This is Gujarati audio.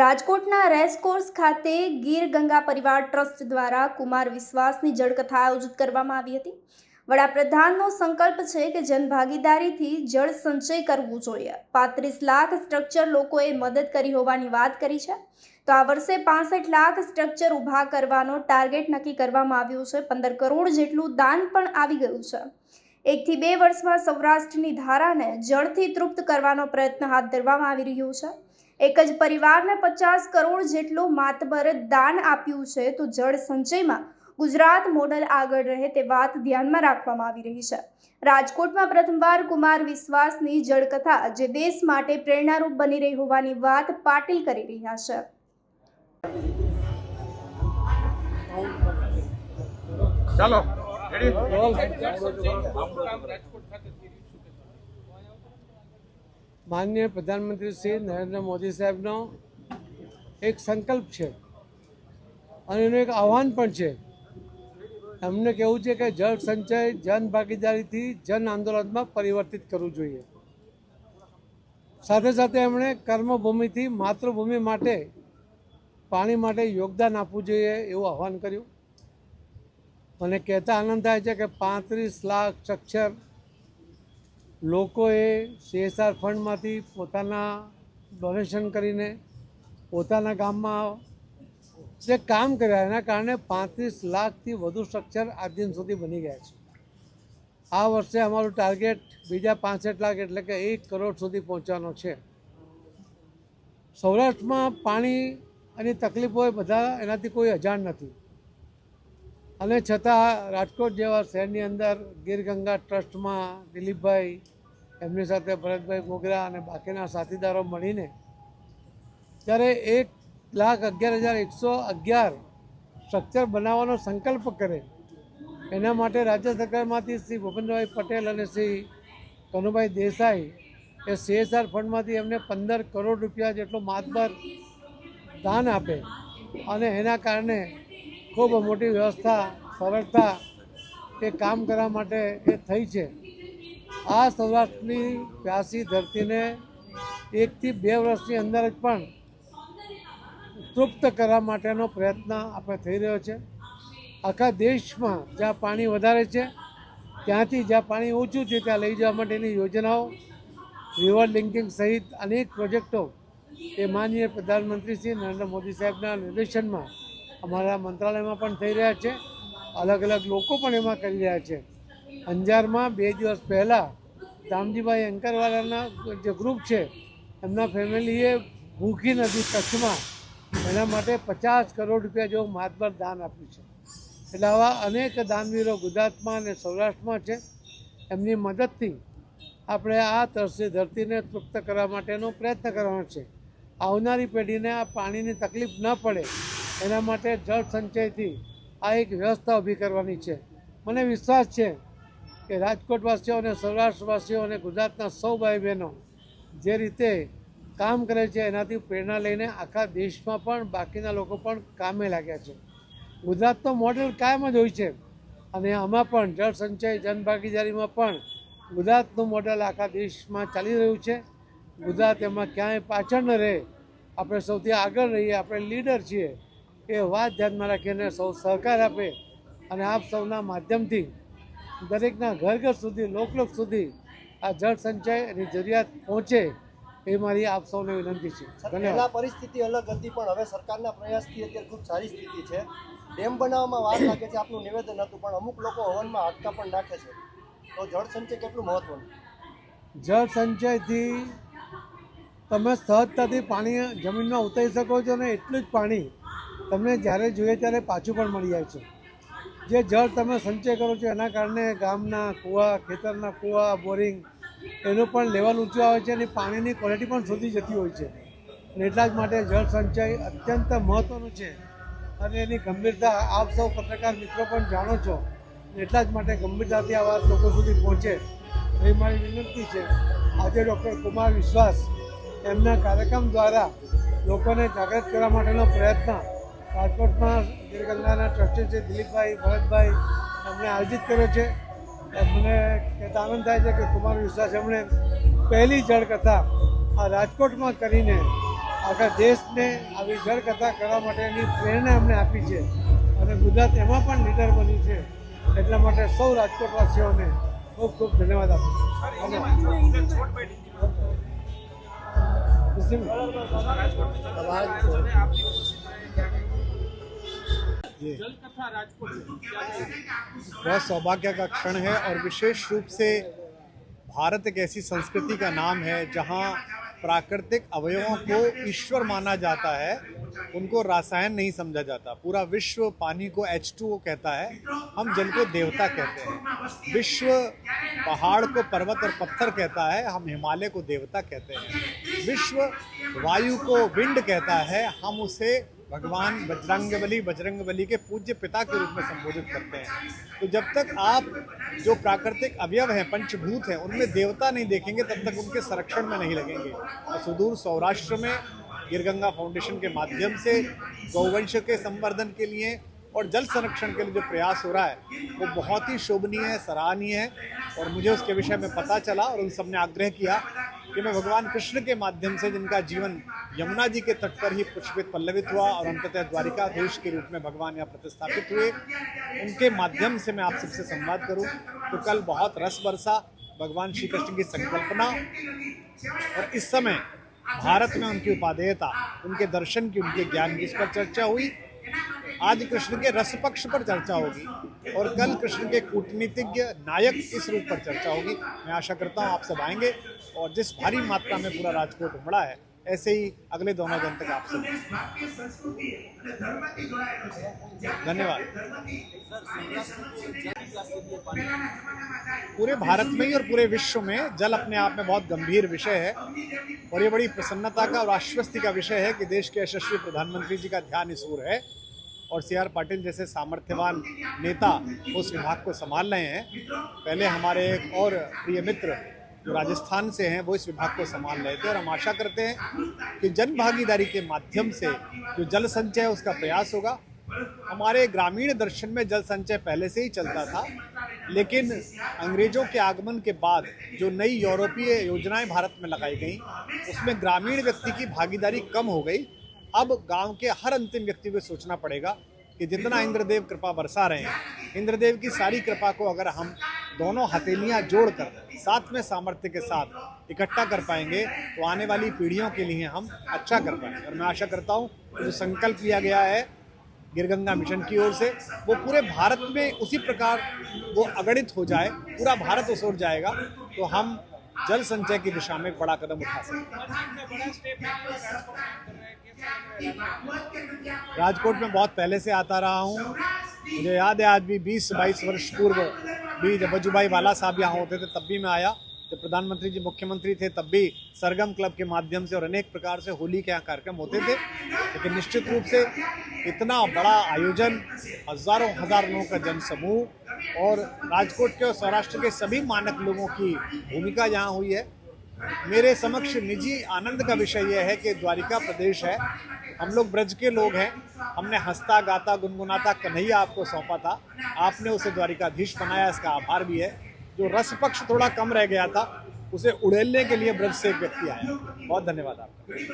રાજકોટના રેસકોર્સ ખાતે ગીર ગંગા પરિવાર ટ્રસ્ટ દ્વારા કુમાર વિશ્વાસની જળકથા આયોજિત કરવામાં આવી હતી. વડાપ્રધાનનો સંકલ્પ છે કે જનભાગીદારીથી જળ સંચય કરવું જોઈએ. પાંત્રીસ લાખ સ્ટ્રક્ચર લોકોએ મદદ કરી હોવાની વાત કરી છે. તો આ વર્ષે પાસઠ લાખ સ્ટ્રક્ચર ઊભા કરવાનો ટાર્ગેટ નક્કી કરવામાં આવ્યું છે. પંદર કરોડ જેટલું દાન પણ આવી ગયું છે. એકથી બે વર્ષમાં સૌરાષ્ટ્રની ધારાને જળથી તૃપ્ત કરવાનો પ્રયત્ન હાથ ધરવામાં આવી રહ્યો છે. એક જ પરિવારને પચાસ કરોડ જેટલું માતબર દાન આપ્યું છે તો જળ સંચયમાં ગુજરાત મોડલ આગળ રહે તે વાત ધ્યાનમાં રાખવામાં આવી રહી છે. રાજકોટમાં પ્રથમવાર કુમાર વિશ્વાસની જળકથા જે દેશ માટે પ્રેરણારૂપ બની રહી હોવાની વાત પાટીલ કરી રહ્યા છે. ચાલો રેડી માનનીય પ્રધાનમંત્રી શ્રી નરેન્દ્ર મોદી સાહેબનો એક સંકલ્પ છે અને એનું એક આહ્વાન પણ છે. એમને કહેવું છે કે જળ સંચય, જન ભાગીદારીથી જન આંદોલનમાં પરિવર્તિત કરવું જોઈએ. સાથે સાથે એમણે કર્મભૂમિથી માતૃભૂમિ માટે પાણી માટે યોગદાન આપવું જોઈએ એવું આહ્વાન કર્યું. મને કહેતા આનંદ થાય છે કે પાંત્રીસ લાખ સ્ટ્રક્ચર લોકોએ સીએસઆર ફંડમાંથી પોતાના ડોનેશન કરીને પોતાના ગામમાં જે કામ કર્યા, એના કારણે પાંત્રીસ લાખથી વધુ સ્ટ્રક્ચર આજ દિન સુધી બની ગયા છે. આ વર્ષે અમારું ટાર્ગેટ બીજા પાંસઠ લાખ એટલે કે એક કરોડ સુધી પહોંચવાનો છે. સૌરાષ્ટ્રમાં પાણી અને તકલીફો બધા એનાથી કોઈ અજાણ નથી. અને છતાં રાજકોટ જેવા શહેરની અંદર ગીર ગંગા ટ્રસ્ટમાં દિલીપભાઈ, એમની સાથે ભરતભાઈ ગોગરા અને બાકીના સાથીદારો મળીને ત્યારે એક લાખ અગિયાર હજાર એકસો અગિયાર સ્ટ્રક્ચર બનાવવાનો સંકલ્પ કરે. એના માટે રાજ્ય સરકારમાંથી શ્રી ભૂપેન્દ્રભાઈ પટેલ અને શ્રી કનુભાઈ દેસાઈ એ સીએસઆર ફંડમાંથી એમને પંદર કરોડ રૂપિયા જેટલો માતબર દાન આપે અને એના કારણે ખૂબ મોટી વ્યવસ્થા સરળતા એ કામ કરવા માટે એ થઈ છે. આ સૌરાષ્ટ્રની પ્યાસી ધરતીને એકથી બે વર્ષની અંદર જ પણ તૃપ્ત કરવા માટેનો પ્રયત્ન આપણે થઈ રહ્યો છે. આખા દેશમાં જ્યાં પાણી વધારે છે, ત્યાંથી જ્યાં પાણી ઓછું છે, ત્યાં લઈ જવા માટેની યોજનાઓ રિવર લિંકિંગ સહિત અનેક પ્રોજેક્ટો એ માનનીય પ્રધાનમંત્રી શ્રી નરેન્દ્ર મોદી સાહેબના નિર્દેશનમાં અમારા મંત્રાલયમાં પણ થઈ રહ્યા છે. અલગ અલગ લોકો પણ એમાં કરી રહ્યા છે. અંજારમાં બે દિવસ પહેલાં દામજીભાઈ અંકરવાલાના જે ગ્રુપ છે, એમના ફેમિલીએ ભૂખી નદી કચ્છમાં એના માટે પચાસ કરોડ રૂપિયા જેવું માતબર દાન આપ્યું છે. એટલે આવા અનેક દાનવીરો ગુજરાતમાં અને સૌરાષ્ટ્રમાં છે. એમની મદદથી આપણે આ તરસી ધરતીને તૃપ્ત કરવા માટેનો પ્રયત્ન કરવાનો છે. આવનારી પેઢીને આ પાણીની તકલીફ ન પડે. એના માટે જળ સંચયથી આ એક વ્યવસ્થા ઊભી કરવાની છે. મને વિશ્વાસ છે કે રાજકોટવાસીઓ અને સૌરાષ્ટ્રવાસીઓ અને ગુજરાતના સૌ ભાઈ બહેનો જે રીતે કામ કરે છે, એનાથી પ્રેરણા લઈને આખા દેશમાં પણ બાકીના લોકો પણ કામે લાગ્યા છે. ગુજરાતનો મોડેલ કાયમ જ હોય છે અને આમાં પણ જળ સંચય જનભાગીદારીમાં પણ ગુજરાતનું મોડેલ આખા દેશમાં ચાલી રહ્યું છે. ગુજરાત એમાં ક્યાંય પાછળ ન રહે. આપણે સૌથી આગળ રહીએ, આપણે લીડર છીએ. એ વાત ધ્યાનમાં રાખીને સૌ સહકાર આપે અને આપ સૌના માધ્યમથી દરેકના ઘર ઘર સુધી લોકલોક સુધી આ જળ સંચયની જરૂરિયાત પહોંચે એ મારી આપ સૌને વિનંતી છે. પહેલાં પહેલા પરિસ્થિતિ અલગ હતી પણ હવે સરકારના પ્રયાસથી અત્યારે ખૂબ સારી સ્થિતિ છે. ડેમ બનાવવામાં વાર લાગે છે આપનું નિવેદન હતું પણ અમુક લોકો હવનમાં હાડકા પણ નાખે છે. તો જળ સંચય કેટલું મહત્વનું? જળ સંચયથી તમે સહજતાથી પાણી જમીનમાં ઉતારી શકો છો ને એટલું જ પાણી તમને જ્યારે જોઈએ ત્યારે પાછું પણ મળી જાય છે. જે જળ તમે સંચય કરો છો એના કારણે ગામના કૂવા, ખેતરના કૂવા, બોરિંગ એનું પણ લેવલ ઊંચું આવે છે અને પાણીની ક્વોલિટી પણ સુધી જતી હોય છે. અને એટલા જ માટે જળ સંચય અત્યંત મહત્ત્વનું છે. અને એની ગંભીરતા આપ સૌ પત્રકાર મિત્રો પણ જાણો છો. એટલા જ માટે ગંભીરતાથી આ વાત લોકો સુધી પહોંચે. એ મારી વિનંતી છે. આજે ડૉક્ટર કુમાર વિશ્વાસ એમના કાર્યક્રમ દ્વારા લોકોને જાગૃત કરવા માટેનો પ્રયત્ન રાજકોટમાં ગીરગંગાના ટ્રસ્ટી છે દિલીપભાઈ ભરતભાઈ એમણે આયોજિત કર્યો છે. મને કહેતા આનંદ થાય છે કે કુમાર વિશ્વાસ એમણે પહેલી જળકથા આ રાજકોટમાં કરીને આખા દેશને આવી જળકથા કરવા માટેની પ્રેરણા અમને આપી છે. અને ગુજરાત એમાં પણ લીડર બન્યું છે. એટલા માટે સૌ રાજકોટવાસીઓને ખૂબ ખૂબ ધન્યવાદ આપું बहुत सौभाग्य का क्षण है और विशेष रूप से भारत एक ऐसी संस्कृति का नाम है जहाँ प्राकृतिक अवयवों को ईश्वर माना जाता है उनको रासायन नहीं समझा जाता। पूरा विश्व पानी को एच H2O कहता है हम जल को देवता कहते हैं। विश्व पहाड़ को पर्वत और पत्थर कहता है हम हिमालय को देवता कहते हैं। विश्व वायु को विंड कहता है हम उसे भगवान बजरंग बली बजरंगबली बजरंगबली के पूज्य पिता के रूप में संबोधित करते हैं। तो जब तक आप जो प्राकृतिक अवयव हैं, पंचभूत हैं, उनमें देवता नहीं देखेंगे, तब तक उनके संरक्षण में नहीं लगेंगे। और सुदूर सौराष्ट्र में, गिरगंगा फाउंडेशन के माध्यम से, गौवंश के संवर्धन के लिए और जल संरक्षण के लिए जो प्रयास हो रहा है, वो बहुत ही शोभनीय है, सराहनीय है। और मुझे उसके विषय में पता चला और उन सबने आग्रह किया कि मैं भगवान कृष्ण के माध्यम से जिनका जीवन यमुना जी के तट पर ही पुष्पित पल्लवित हुआ और अंततः द्वारिकाधीश के रूप में भगवान यहाँ प्रतिस्थापित हुए, उनके माध्यम से मैं आप सबसे संवाद करूँ। तो कल बहुत रस बरसा भगवान श्री कृष्ण की संकल्पना और इस समय भारत में उनकी उपादेयता उनके दर्शन की, उनके ज्ञान की इस पर चर्चा हुई। आज कृष्ण के रस पक्ष पर चर्चा होगी और कल कृष्ण के कूटनीतिज्ञ नायक इस रूप पर चर्चा होगी। मैं आशा करता हूँ आप सब आएँगे और जिस भारी मात्रा में पूरा राजकोट उमड़ा है, ऐसे ही अगले दोनों दिन तक आप सब धन्यवाद। पूरे भारत में ही और पूरे विश्व में जल अपने आप में बहुत गंभीर विषय है और ये बड़ी प्रसन्नता का और आश्वस्ति का विषय है कि देश के यशस्वी प्रधानमंत्री जी का ध्यान इस ओर है। और सी आर पाटिल जैसे सामर्थ्यवान नेता उस विभाग को संभाल रहे हैं। पहले हमारे एक और प्रिय मित्र जो राजस्थान से हैं, वो इस विभाग को संभाल रहे थे और हम आशा करते हैं कि जन भागीदारी के माध्यम से जो जल संचय है, उसका प्रयास होगा। हमारे ग्रामीण दर्शन में जल संचय पहले से ही चलता था, लेकिन अंग्रेज़ों के आगमन के बाद जो नई यूरोपीय योजनाएँ भारत में लगाई गई, उसमें ग्रामीण व्यक्ति की भागीदारी कम हो गई। अब गाँव के हर अंतिम व्यक्ति को सोचना पड़ेगा कि जितना इंद्रदेव कृपा बरसा रहे हैं, इंद्रदेव की सारी कृपा को अगर हम दोनों हथेलियाँ जोड़कर, साथ में सामर्थ्य के साथ इकट्ठा कर पाएँगे तो आने वाली पीढ़ियों के लिए हम अच्छा कर पाएँगे। और मैं आशा करता हूँ जो संकल्प लिया गया है गिरगंगा मिशन की ओर से, वो पूरे भारत में उसी प्रकार वो अगणित हो जाए, पूरा भारत उस ओर जाएगा तो हम जल संचय की दिशा में बड़ा कदम उठा सकते हैं। राजकोट में बहुत पहले से आता रहा हूँ। मुझे याद है, आज भी 20-22 वर्ष पूर्व भी जब वजूभाई वाला साहब यहाँ होते थे, तब भी मैं आया। जब प्रधानमंत्री जी मुख्यमंत्री थे, तब भी सरगम क्लब के माध्यम से और अनेक प्रकार से होली के यहाँ कार्यक्रम होते थे। लेकिन निश्चित रूप से इतना बड़ा आयोजन हज़ारों हज़ार लोगों का जन समूह और राजकोट के और सौराष्ट्र के सभी मानक लोगों की भूमिका यहाँ हुई है। मेरे समक्ष निजी आनंद का विषय यह है कि द्वारिका प्रदेश है। हम लोग ब्रज के लोग हैं। हमने हंसता, गाता, गुनगुनाता कन्हैया आपको सौंपा था। आपने उसे द्वारिकाधीश बनाया, इसका आभार भी है। जो रस पक्ष थोड़ा कम रह गया था, उसे उड़ेलने के लिए ब्रज से एक व्यक्ति आया। बहुत धन्यवाद आपका।